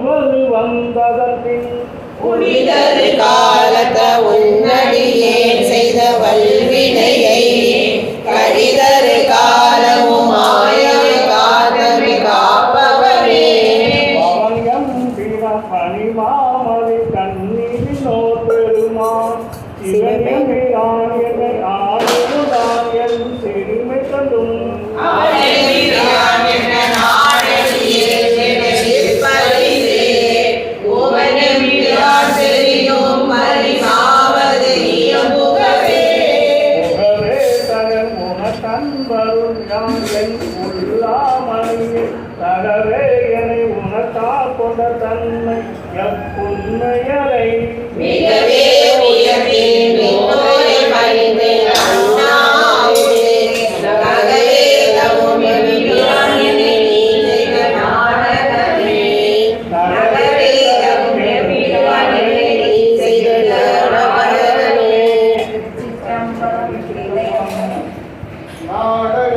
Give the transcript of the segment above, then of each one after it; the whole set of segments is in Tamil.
புகழ் வந்ததற்பின் புனிதர் காலத்த உன்னடியே செய்தவல்ல நப்புண்மையரை மிகவே உயர்த்தி நின்னோரை பணிந்து All right.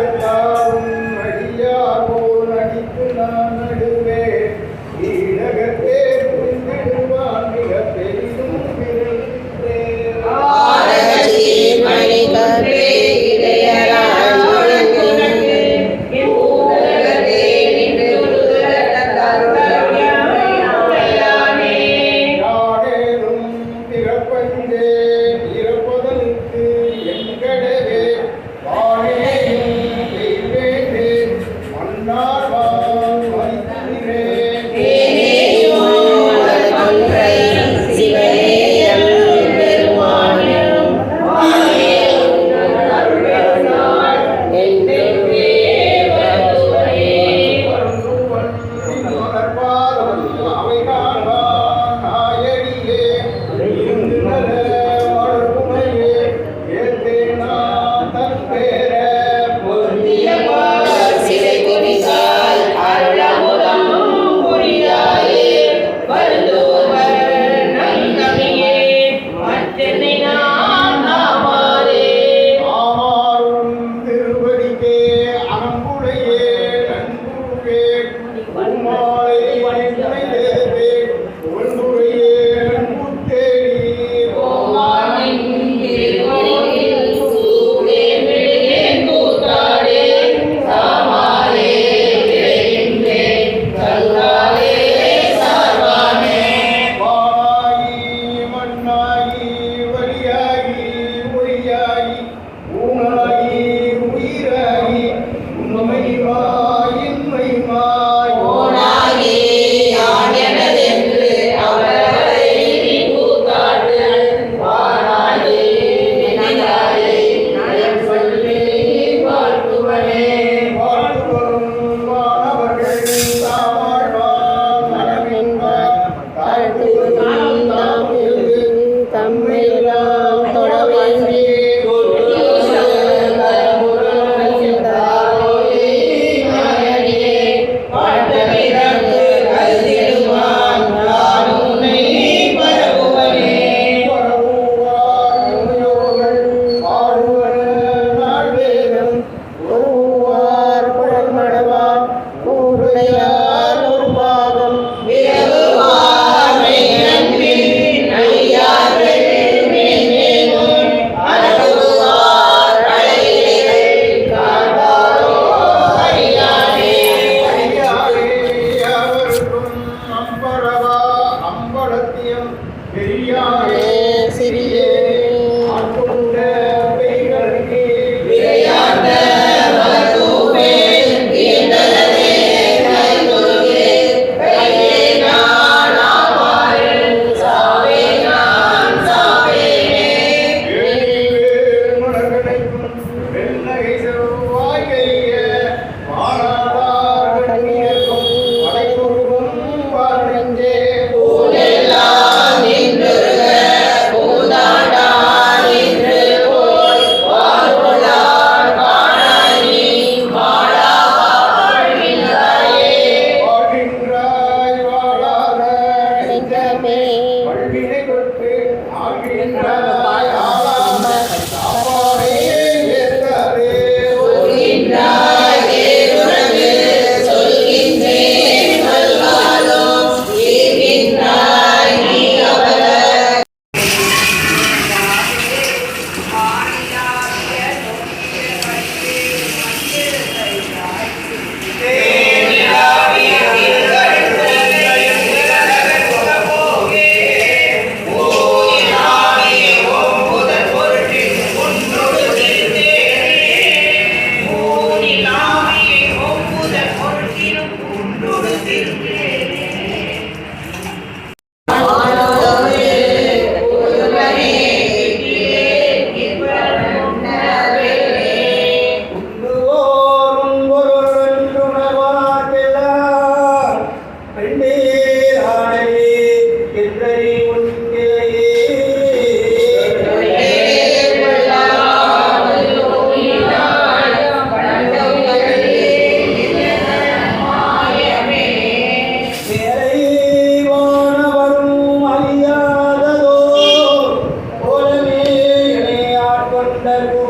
ഉണ്ടായപ്പോൾ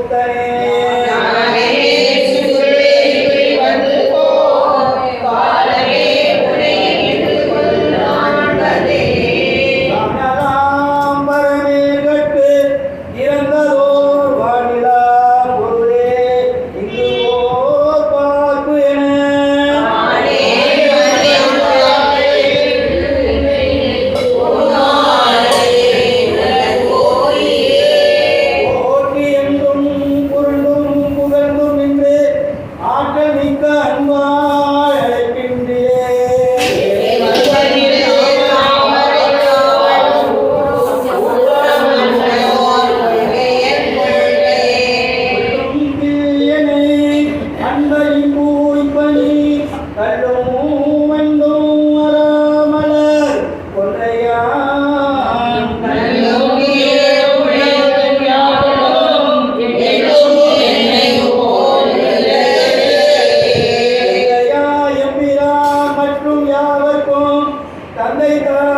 Amen.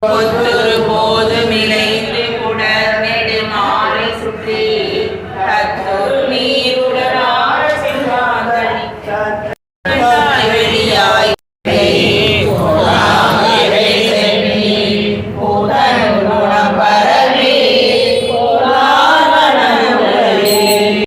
One.